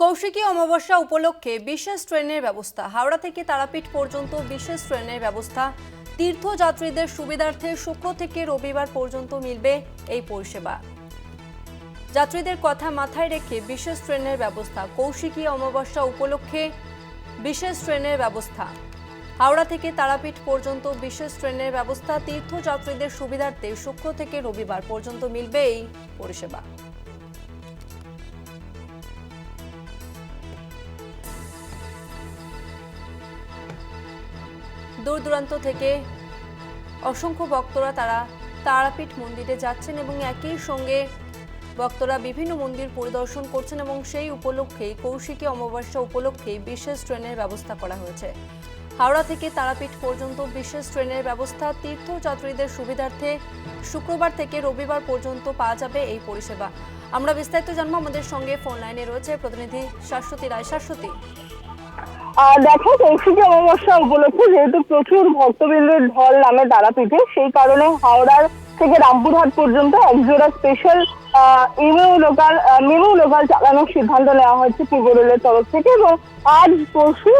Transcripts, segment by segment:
কৌশিকী অমাবস্যা উপলক্ষে বিশেষ ট্রেনের ব্যবস্থা। হাওড়া থেকে তারাপীঠ পর্যন্ত বিশেষ ট্রেনের ব্যবস্থা। তীর্থযাত্রীদের সুবিধার্থে শুক্র থেকে রবিবার পর্যন্ত মিলবে এই পরিষেবা। যাত্রীদের কথা মাথায় রেখে বিশেষ ট্রেনের ব্যবস্থা। কৌশিকী অমাবস্যা উপলক্ষে বিশেষ ট্রেনের ব্যবস্থা। হাওড়া থেকে তারাপীঠ পর্যন্ত বিশেষ ট্রেনের ব্যবস্থা। তীর্থযাত্রীদের সুবিধার্থে শুক্র থেকে রবিবার পর্যন্ত মিলবে এই পরিষেবা। দূর দূরান্ত থেকে অসংখ্য ভক্তরা তারা তারাপীঠ মন্দিরে যাচ্ছেন এবং একই সঙ্গে ভক্তরা বিভিন্ন মন্দির পরিদর্শন করছেন এবং সেই উপলক্ষেই কৌশিকী অমাবস্যা উপলক্ষেই বিশেষ ট্রেনের ব্যবস্থা করা হয়েছে। হাওড়া থেকে তারাপীঠ পর্যন্ত বিশেষ ট্রেনের ব্যবস্থা, তীর্থযাত্রীদের সুবিধার্থে শুক্রবার থেকে রবিবার পর্যন্ত পাওয়া যাবে এই পরিষেবা। আমরা বিস্তারিত জানব আমাদের সঙ্গে, ফোন লাইনে রয়েছে প্রতিনিধি শাশ্বতী রায়। শাশ্বতী দেখো কৌশিকী অমাবস্যা উপলক্ষে যেহেতু প্রচুর ভক্তবৃন্দের ঢল নামে তারাপীঠে সেই কারণে হাওড়ার থেকে রামপুরহাট পর্যন্ত একজোড়া স্পেশাল ইমু লোকাল মেমু লোকাল চালানোর সিদ্ধান্ত নেওয়া হয়েছে পূর্ব রেলের তরফ থেকে এবং আজ পরশু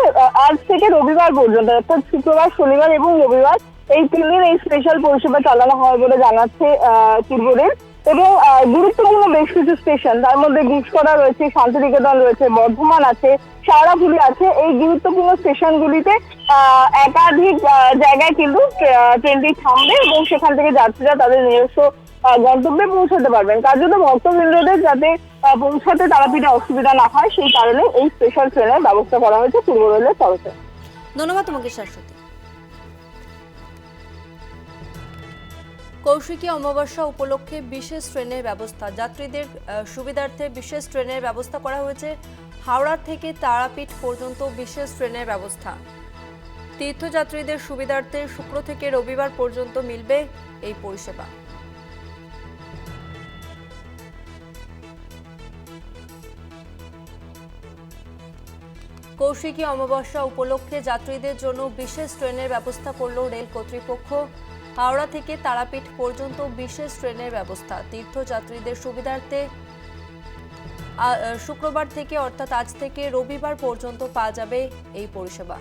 আজ থেকে রবিবার পর্যন্ত অর্থাৎ শুক্রবার শনিবার এবং রবিবার এই তিন দিন এই স্পেশাল পরিষেবা চালানো হয় বলে জানাচ্ছে আহ, পূর্ব রেল। এবং গুরুত্বপূর্ণ বেশ কিছু স্টেশন তার মধ্যে গুসকরা রয়েছে, শান্তিনিকেতন রয়েছে, বর্ধমান আছে শাওড়াফুলি আছে। এই গুরুত্বপূর্ণ স্টেশনগুলিতে একাধিক জায়গায় কিন্তু ট্রেনটি থামবে এবং সেখান থেকে যাত্রীরা তাদের নিজস্ব গন্তব্যে পৌঁছাতে পারবেন। তার কার্যত ভক্তবৃন্দদের যাতে পৌঁছাতে তারাপীঠে অসুবিধা না হয়, সেই কারণে এই স্পেশাল ট্রেনের ব্যবস্থা করা হয়েছে পূর্ব রেলের তরফে। ধন্যবাদ তোমাকে, শাশ্বতী। কৌশিকী অমাবস্যা উপলক্ষে বিশেষ ট্রেনের ব্যবস্থা। যাত্রীদের সুবিধার্থে বিশেষ ট্রেনের ব্যবস্থা করা হয়েছে। হাওড়া থেকে তারাপীঠ পর্যন্ত বিশেষ ট্রেনের ব্যবস্থা। তীর্থযাত্রীদের সুবিধার্থে শুক্র থেকে রবিবার পর্যন্ত মিলবে এই পরিষেবা। কৌশিকী অমাবস্যা উপলক্ষে যাত্রীদের জন্য বিশেষ ট্রেনের ব্যবস্থা করল রেল কর্তৃপক্ষ। হাওড়া থেকে তারাপীঠ পর্যন্ত বিশেষ ট্রেনের ব্যবস্থা। তীর্থযাত্রীদের সুবিধার্থে শুক্রবার থেকে অর্থাৎ আজ থেকে রবিবার পর্যন্ত পাওয়া যাবে এই পরিষেবা।